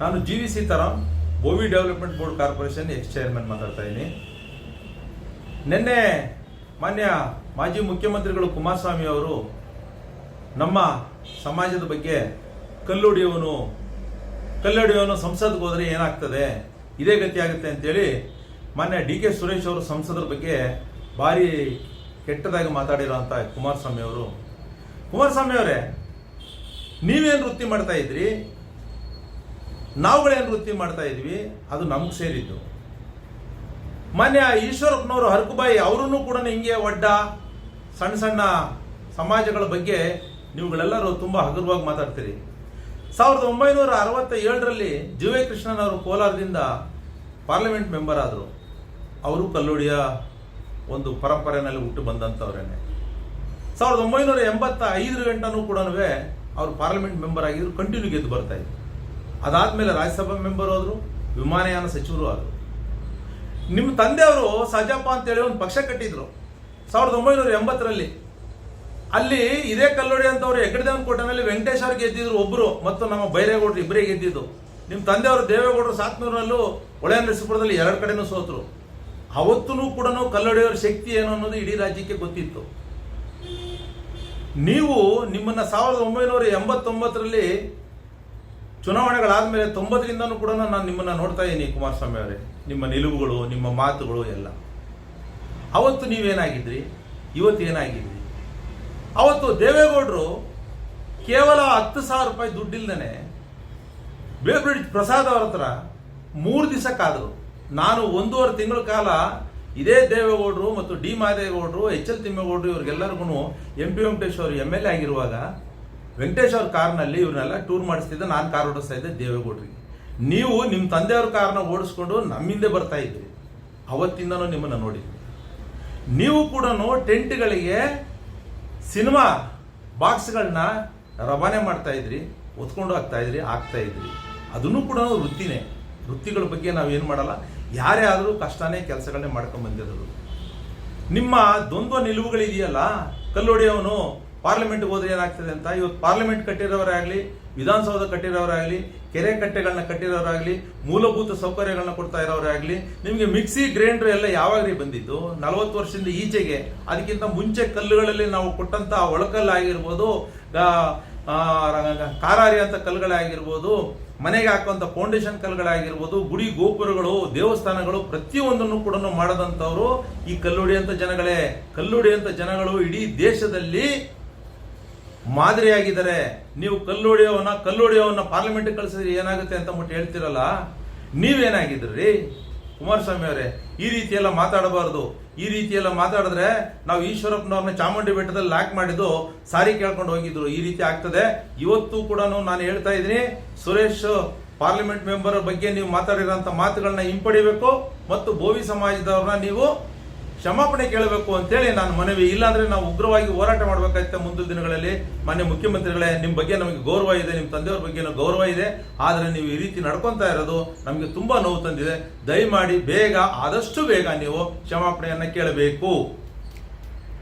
ನಾನು G V Seetharam Bhovi development board corporation ex chairman ಮಾತಾಡ್ತಾ ಇದ್ದೀನಿ. ನಿನ್ನೆ ಮಾನ್ಯ ಮಾಜಿ ಮುಖ್ಯಮಂತ್ರಿಗಳು ಕುಮಾರಸ್ವಾಮಿ ಅವರು ನಮ್ಮ ಸಮಾಜದ ಬಗ್ಗೆ ಕಲ್ಲೊಡೆಯವನು ಕಲ್ಲೊಡೆಯವನು ಸಂಸದ್ಗೆ ಹೋದರೆ ಏನಾಗ್ತದೆ, ಇದೇ ಗತಿ ಆಗುತ್ತೆ ಅಂತೇಳಿ ಮಾನ್ಯ ಡಿ ಕೆ ಸುರೇಶ್ ಅವರು ಸಂಸದರ ಬಗ್ಗೆ ಭಾರಿ ಕೆಟ್ಟದಾಗಿ ಮಾತಾಡಿರೋ ಅಂತ ಕುಮಾರಸ್ವಾಮಿ ಅವರು. ಕುಮಾರಸ್ವಾಮಿ ಅವರೇ, ನೀವೇನು ವೃತ್ತಿ ಮಾಡ್ತಾ ಇದ್ರಿ? ನಾವುಗಳೇನು ವೃತ್ತಿ ಮಾಡ್ತಾ ಇದ್ವಿ ಅದು ನಮ್ಗೆ ಸೇರಿದ್ದು. ಮಾನ್ಯ ಈಶ್ವರಪ್ಪನವರು ಹರಕುಬಾಯಿ ಅವರೂ ಕೂಡ ಹಿಂಗೆ ಒಡ್ಡ ಸಣ್ಣ ಸಣ್ಣ ಸಮಾಜಗಳ ಬಗ್ಗೆ ನೀವುಗಳೆಲ್ಲರೂ ತುಂಬ ಹಗುರವಾಗಿ ಮಾತಾಡ್ತೀರಿ. ಸಾವಿರದ ಒಂಬೈನೂರ ಅರವತ್ತ ಏಳರಲ್ಲಿ ಕೃಷ್ಣನವರು ಕೋಲಾರದಿಂದ ಪಾರ್ಲಿಮೆಂಟ್ ಮೆಂಬರ್ ಆದರು. ಅವರು ಕಲ್ಲುಡಿಯ ಒಂದು ಪರಂಪರೆಯಲ್ಲಿ ಹುಟ್ಟು ಬಂದಂಥವ್ರೇನೆ ಸಾವಿರದ ಒಂಬೈನೂರ ಎಂಬತ್ತ ಐದು ಗಂಟನೂ ಕೂಡ ಅವರು ಪಾರ್ಲಿಮೆಂಟ್ ಮೆಂಬರ್ ಆಗಿದ್ರು ಕಂಟಿನ್ಯೂ ಗೆದ್ದು ಬರ್ತಾ ಇದ್ರು. ಅದಾದ್ಮೇಲೆ ರಾಜ್ಯಸಭಾ ಮೆಂಬರ್ ಆದರು, ವಿಮಾನಯಾನ ಸಚಿವರು ಆದರು. ನಿಮ್ಮ ತಂದೆಯವರು ಅಂತ ಅಂತೇಳಿ ಒಂದು ಪಕ್ಷ ಕಟ್ಟಿದ್ರು, ಸಾವಿರದ ಒಂಬೈನೂರ ಎಂಬತ್ತರಲ್ಲಿ. ಅಲ್ಲಿ ಇದೇ ಕಲ್ಲೋಡಿ ಅಂತವ್ರು ಹೆಗ್ಗಡದೇವನ ಕೋಟೆನಲ್ಲಿ ವೆಂಕಟೇಶ್ ಅವ್ರು ಗೆದ್ದಿದ್ರು ಒಬ್ರು, ಮತ್ತು ನಮ್ಮ ಬೈರೇಗೌಡರು ಇಬ್ಬರೇ ಗೆದ್ದಿದ್ದು. ನಿಮ್ಮ ತಂದೆಯವರು ದೇವೇಗೌಡರು ಸಾತ್ನೂರಲ್ಲೂ ಒಳೆಯ ನರಸೀಪುರದಲ್ಲಿ ಎರಡು ಕಡೆನೂ ಸೋತರು. ಅವತ್ತೂ ಕೂಡ ಕಲ್ಲೋಡಿಯವರ ಶಕ್ತಿ ಏನು ಅನ್ನೋದು ಇಡೀ ರಾಜ್ಯಕ್ಕೆ ಗೊತ್ತಿತ್ತು. ನೀವು ನಿಮ್ಮನ್ನ ಸಾವಿರದ ಒಂಬೈನೂರ ಎಂಬತ್ತೊಂಬತ್ತರಲ್ಲಿ ಚುನಾವಣೆಗಳಾದ್ಮೇಲೆ ತೊಂಬತ್ತರಿಂದನೂ ಕೂಡ ನಾನು ನಿಮ್ಮನ್ನ ನೋಡ್ತಾ ಇದ್ದೀನಿ ಕುಮಾರಸ್ವಾಮಿ ಅವರೇ. ನಿಮ್ಮ ನಿಲುವುಗಳು, ನಿಮ್ಮ ಮಾತುಗಳು ಎಲ್ಲ. ಅವತ್ತು ನೀವೇನಾಗಿದ್ರಿ? ಇವತ್ತು ಏನಾಗಿದ್ರಿ? ಅವತ್ತು ದೇವೇಗೌಡರು ಕೇವಲ ಹತ್ತು ಸಾವಿರ ರೂಪಾಯಿ ದುಡ್ಡಿಲ್ದೇ ಬೇಬ್ರಿಡ್ಜ್ ಪ್ರಸಾದ್ ಅವ್ರ ಹತ್ರ ಮೂರು ದಿವಸ ಕಾದರು ನಾನು ಒಂದೂವರೆ ತಿಂಗಳ ಕಾಲ ಇದೇ ದೇವೇಗೌಡರು ಮತ್ತು ಡಿ. ಮಾದೇಗೌಡರು, ಎಚ್. ಎಲ್. ತಿಮ್ಮೇಗೌಡರು ಇವ್ರಿಗೆಲ್ಲರಿಗೂ ಎಂ. ಪಿ. ವೆಂಕಟೇಶ್ ಅವರು ಎಂ ಎಲ್. ಎ ಆಗಿರುವಾಗ ವೆಂಕಟೇಶ್ ಅವ್ರ ಕಾರ್ನಲ್ಲಿ ಇವ್ರನ್ನೆಲ್ಲ ಟೂರ್ ಮಾಡಿಸ್ತಿದ್ದೆ ನಾನು ಕಾರ್ ಓಡಿಸ್ತಾ ಇದ್ದೆ ದೇವೇಗೌಡರಿಗೆ. ನೀವು ನಿಮ್ಮ ತಂದೆಯವ್ರ ಕಾರ್ನ ಓಡಿಸ್ಕೊಂಡು ನಮ್ಮಿಂದೆ ಬರ್ತಾ ಇದ್ರಿ. ಅವತ್ತಿಂದನೂ ನಿಮ್ಮನ್ನು ನೋಡಿ ನೀವು ಕೂಡ ಟೆಂಟ್ಗಳಿಗೆ ಸಿನಿಮಾ ಬಾಕ್ಸ್ಗಳನ್ನ ರವಾನೆ ಮಾಡ್ತಾ ಇದ್ರಿ ಒತ್ಕೊಂಡು ಹಾಕ್ತಾ ಇದ್ರಿ ಆಗ್ತಾ ಇದ್ರಿ. ಅದನ್ನು ಕೂಡ ವೃತ್ತಿನೇ. ವೃತ್ತಿಗಳ ಬಗ್ಗೆ ನಾವೇನು ಮಾಡಲ್ಲ. ಯಾರೇ ಆದರೂ ಕಷ್ಟನೇ ಕೆಲಸಗಳನ್ನೇ ಮಾಡ್ಕೊಂಡು ಬಂದಿರೋದು. ನಿಮ್ಮ ದ್ವಂದ್ವ ನಿಲುವುಗಳಿದೆಯಲ್ಲ, ಕಲ್ಲೊಡೆಯವನು ಪಾರ್ಲಿಮೆಂಟ್ಗೆ ಹೋದ್ರೆ ಏನಾಗ್ತದೆ ಅಂತ, ಇವತ್ತು ಪಾರ್ಲಿಮೆಂಟ್ ಕಟ್ಟಿರೋರಾಗಲಿ, ವಿಧಾನಸೌಧ ಕಟ್ಟಿರೋರಾಗಲಿ, ಕೆರೆ ಕಟ್ಟೆಗಳನ್ನ ಕಟ್ಟಿರೋರಾಗಲಿ, ಮೂಲಭೂತ ಸೌಕರ್ಯಗಳನ್ನ ಕೊಡ್ತಾ ಇರೋರಾಗಲಿ, ನಿಮಗೆ ಮಿಕ್ಸಿ ಗ್ರೈಂಡರ್ ಎಲ್ಲ ಯಾವಾಗ್ರಿ ಬಂದಿದ್ದು? ನಲವತ್ತು ವರ್ಷದಿಂದ ಈಚೆಗೆ, ಅದಕ್ಕಿಂತ ಮುಂಚೆ ಕಲ್ಲುಗಳಲ್ಲಿ ನಾವು ಕೊಟ್ಟಂತ ಒಳಕಲ್ಲಾಗಿರ್ಬೋದು ಕಾರಾರಿ ಅಂತ ಕಲ್ಲುಗಳೇ ಆಗಿರ್ಬೋದು ಮನೆಗೆ ಹಾಕುವಂತ ಫೌಂಡೇಶನ್ ಕಲ್ಲುಗಳಾಗಿರ್ಬೋದು, ಗುಡಿ ಗೋಪುರಗಳು, ದೇವಸ್ಥಾನಗಳು, ಪ್ರತಿಯೊಂದನ್ನು ಕೂಡ ಮಾಡದಂತವರು ಈ ಕಲ್ಲುಡಿಯಂತ ಜನಗಳೇ. ಕಲ್ಲುಡಿಯಂತ ಜನಗಳು ಇಡೀ ದೇಶದಲ್ಲಿ ಮಾದರಿಯಾಗಿದ್ದಾರೆ ನೀವು ಕಲ್ಲೋಡಿಯವನ್ನ, ಕಲ್ಲುಡಿಯವನ್ನ ಪಾರ್ಲಿಮೆಂಟ್ ಕಳಿಸಿದ್ರೆ ಏನಾಗುತ್ತೆ ಅಂತ ಮುಟ್ಟು ಹೇಳ್ತಿರಲ್ಲ? ನೀವೇನಾಗಿದ್ರಿ ಕುಮಾರಸ್ವಾಮಿ ಅವರೇ, ಈ ರೀತಿ ಎಲ್ಲ ಮಾತಾಡಬಾರದು. ಈ ರೀತಿ ಎಲ್ಲ ಮಾತಾಡಿದ್ರೆ ನಾವು ಈಶ್ವರಪ್ಪನವ್ರನ್ನ ಚಾಮುಂಡಿ ಬೆಟ್ಟದಲ್ಲಿ ಲ್ಯಾಕ್ ಮಾಡಿದ್ದು ಸಾರಿ ಕೇಳ್ಕೊಂಡು ಹೋಗಿದ್ರು. ಈ ರೀತಿ ಆಗ್ತದೆ. ಇವತ್ತು ಕೂಡ ನಾನು ಹೇಳ್ತಾ ಇದ್ದೀನಿ, ಸುರೇಶ್ ಪಾರ್ಲಿಮೆಂಟ್ ಮೆಂಬರ್ ಬಗ್ಗೆ ನೀವು ಮಾತಾಡಿರೋಂಥ ಮಾತುಗಳನ್ನ ಹಿಂಪಡಿಬೇಕು ಮತ್ತು ಭೋವಿ ಸಮಾಜದವ್ರನ್ನ ನೀವು ಕ್ಷಮಾಪಣೆ ಕೇಳಬೇಕು ಅಂತೇಳಿ ನಾನು ಮನವಿ. ಇಲ್ಲಾಂದ್ರೆ ನಾವು ಉಗ್ರವಾಗಿ ಹೋರಾಟ ಮಾಡಬೇಕಾಗುತ್ತೆ ಮುಂದಿನ ದಿನಗಳಲ್ಲಿ. ಮಾನ್ಯ ಮುಖ್ಯಮಂತ್ರಿಗಳೇ ನಿಮ್ಮ ಬಗ್ಗೆ ನಮಗೆ ಗೌರವ ಇದೆ ನಿಮ್ಮ ತಂದೆಯವ್ರ ಬಗ್ಗೆ ಗೌರವ ಇದೆ. ಆದರೆ ನೀವು ಈ ರೀತಿ ನಡ್ಕೊತಾ ಇರೋದು ನಮಗೆ ತುಂಬಾ ನೋವು ತಂದಿದೆ. ದಯಮಾಡಿ ಬೇಗ, ಆದಷ್ಟು ಬೇಗ ನೀವು ಕ್ಷಮಾಪಣೆಯನ್ನು ಕೇಳಬೇಕು.